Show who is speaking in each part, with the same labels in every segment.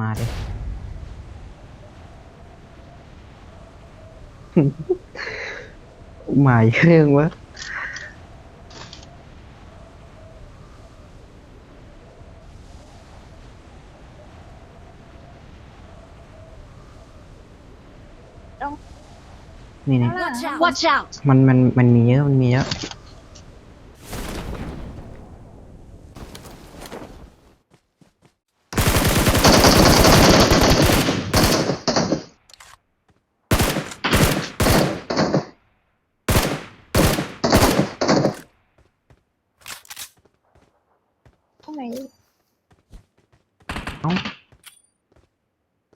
Speaker 1: มาดิ หมายเครื่องวะ
Speaker 2: ต้อง
Speaker 1: นี่นี่
Speaker 2: Watch out!
Speaker 3: Watch out!
Speaker 1: มันมันมันมีเยอะ มันมีเยอะ เอ้า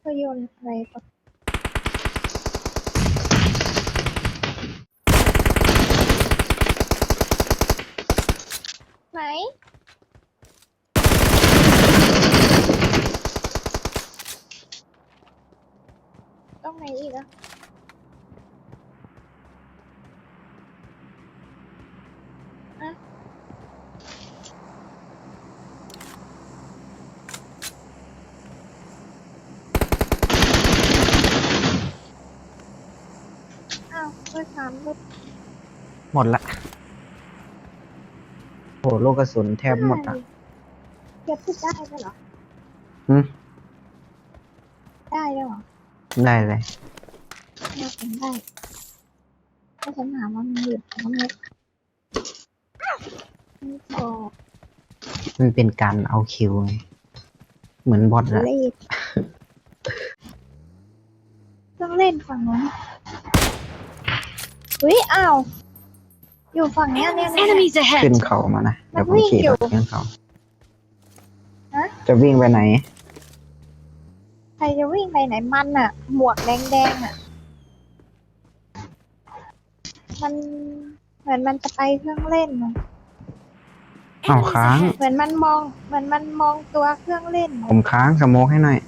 Speaker 2: ก็โยนอะไรปะไหนต้องไหนอีกอะ อ้าวเบอร์สามลูก
Speaker 1: หมดละโหโลกกระสุนแทบหมดอะ
Speaker 2: เก็บพูดได้ด้วยเหรอ
Speaker 1: หืม
Speaker 2: ได้ด้วยเหรอ
Speaker 1: ได้เลย
Speaker 2: อยากเป็นได้ถ้าฉันถามว่ามันอยู่ตรงไหนไม่บอก
Speaker 1: มันเป็นการเอาคิวไงเหมือนบอทอะ
Speaker 2: เลขต้องเล่นฝั่งนู้น อุ้ยอ้าว อยู่ฝั่งเนี้ยเนี่ยเนี่ย
Speaker 3: Enemies
Speaker 1: ขึ้น
Speaker 3: ahead!
Speaker 1: เขามานะ เดี๋ยวผ
Speaker 2: มัน
Speaker 1: ม
Speaker 2: วิ่ง
Speaker 1: ขี่
Speaker 2: อยู่
Speaker 1: รถขึ้นเขา
Speaker 2: ฮะ
Speaker 1: จะวิ่งไปไหน
Speaker 2: ใครจะวิ่งไปไหนมันอะหมวกแดงๆอะมันเหมือนมันจะไปเครื่องเล่นอะ
Speaker 1: เอา
Speaker 3: Enemies
Speaker 1: ค้าง
Speaker 3: ahead!
Speaker 2: เหมือนมันมอง เหมือนมันมองตัวเครื่องเล่น
Speaker 1: ผมค้างสโมกให้หน่อย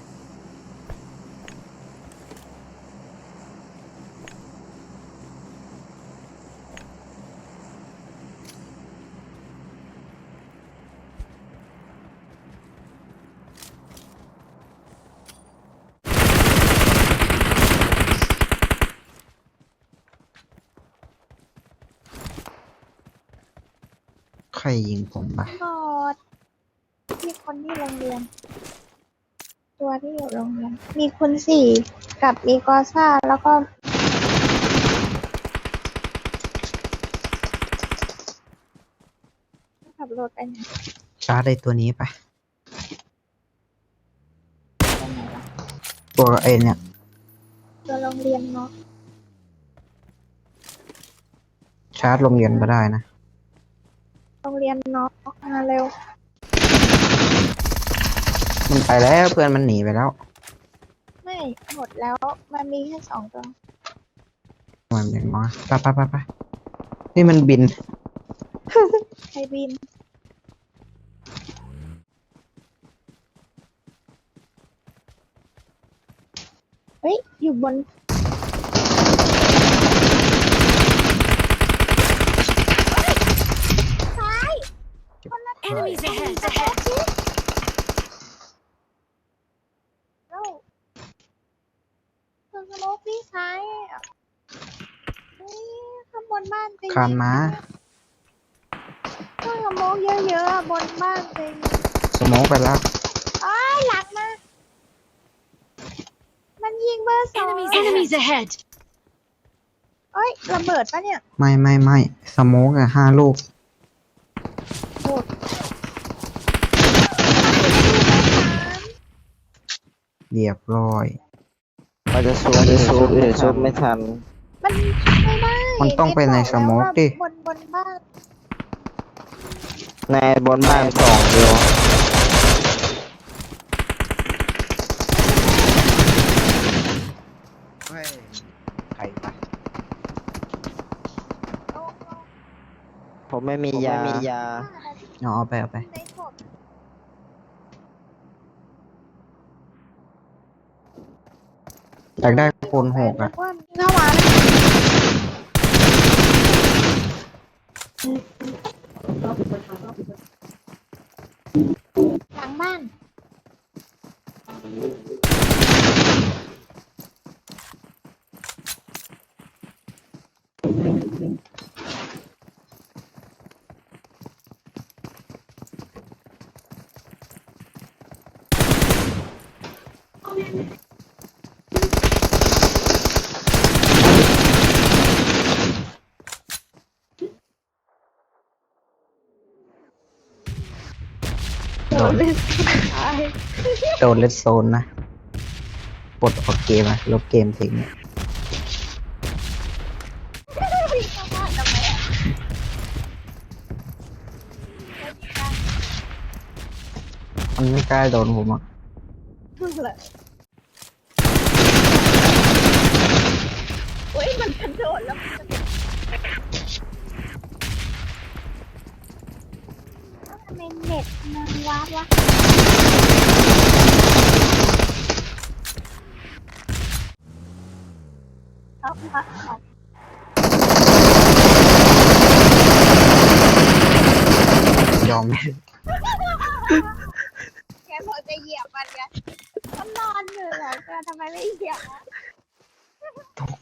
Speaker 1: ใครยิงผมปะ
Speaker 2: บอดที่คนที่โรงเรียน ตัวที่อยู่โรงเรียน มีคุณสี่กับมีกอซ่าแล้วก็ขับรถไปไหน
Speaker 1: ชาร์จไอตัวนี้ไป
Speaker 2: ไปไหนวะ
Speaker 1: ตัวไอเนี่ย
Speaker 2: ตัวโรงเรียนเนาะ
Speaker 1: ชาร์จโรงเรียนก็ได้นะ
Speaker 2: โรงเรียนเนาะมาเร็ว
Speaker 1: มันไปแล้วเพื่อนมันหนีไปแล้ว
Speaker 2: ไม่หมดแล้ว มันมีแค่สองตัว
Speaker 1: มันเป็นมอไปไปไปไปนี่มันบิน
Speaker 2: ใครบิน เฮ้ย อยู่บน ซ้าย
Speaker 3: Enemies ahead!
Speaker 2: สะโพกชิแล้วตรงสโมกพี่ซ้ายอะเฮ้ยข้างบนบ้านเต็ม
Speaker 1: คานม้า
Speaker 2: ข้างสโมกเยอะๆอะบนบ้านเต็ม
Speaker 1: สโมกไปแล้ว
Speaker 2: อ้ายหลักมา มันยิงเบอร์สอง
Speaker 3: Enemies Enemies ahead!
Speaker 2: เอ้ยระเบิดปะเนี่ย
Speaker 1: ไม่ไม่ไม่สโมกอะห้าลูก
Speaker 2: โหด
Speaker 1: เรียบร้อย
Speaker 4: มันจะซูมจะซูมเดี๋ยวซูมไม่ทัน
Speaker 2: มันไม่ได้
Speaker 1: มันต้องไปในสโมกดิ
Speaker 2: บนบนบ้าน
Speaker 4: ในบนบ้านกล่องเดียว
Speaker 1: เฮ้ยใครปะ
Speaker 2: โอ้โห
Speaker 4: ผมไม่มียาไม่มียา
Speaker 1: เอาเอาไปเอาไป
Speaker 2: ในศพ
Speaker 1: อยากได้คนหกอะ
Speaker 2: ว่าเข้ามาเลยบ้าน
Speaker 1: โดนโดนเลดโซนนะปลดออกเกมอะลบเกมทิ้ง
Speaker 2: พี่เข้าบ้านทำไมอะ
Speaker 1: มันไม่กล้าโดนผมอะ
Speaker 2: เลยอุ้ยมันกระโดดแล้วมันกระ โดดทำไมเน็ตมันว้าววะเอาเอาเอา
Speaker 1: ยอมไม่
Speaker 2: แกพอจะเหยียบมันไงมันนอนอยู่แล้วแกทำไมไม่เหยียบอะ
Speaker 1: ตก